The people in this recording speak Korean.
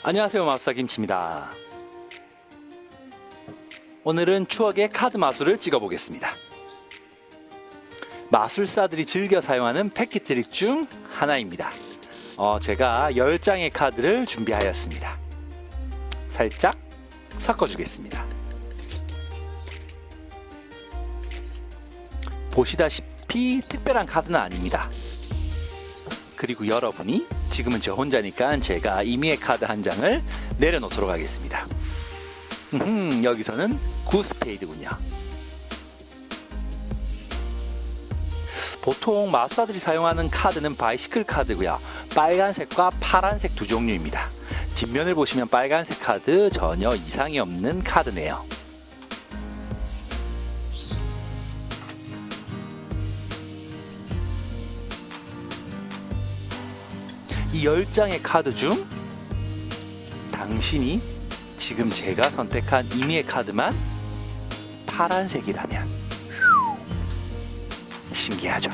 안녕하세요 마술사 김치입니다. 오늘은 추억의 카드 마술을 찍어보겠습니다. 마술사들이 즐겨 사용하는 패키 트릭 중 하나입니다. 어, 제가 10장의 카드를 준비하였습니다. 살짝 섞어주겠습니다. 보시다시피 특별한 카드는 아닙니다. 그리고 여러분이 지금은 저 혼자니까 제가 임의의 카드 한 장을 내려놓도록 하겠습니다. 음, 여기서는 구스페이드군요. 보통 마술사들이 사용하는 카드는 바이시클 카드고요. 빨간색과 파란색 두 종류입니다. 뒷면을 보시면 빨간색 카드 전혀 이상이 없는 카드네요. 이 10장의 카드 중 당신이 지금 제가 선택한 임의의 카드만 파란색이라면 신기하죠?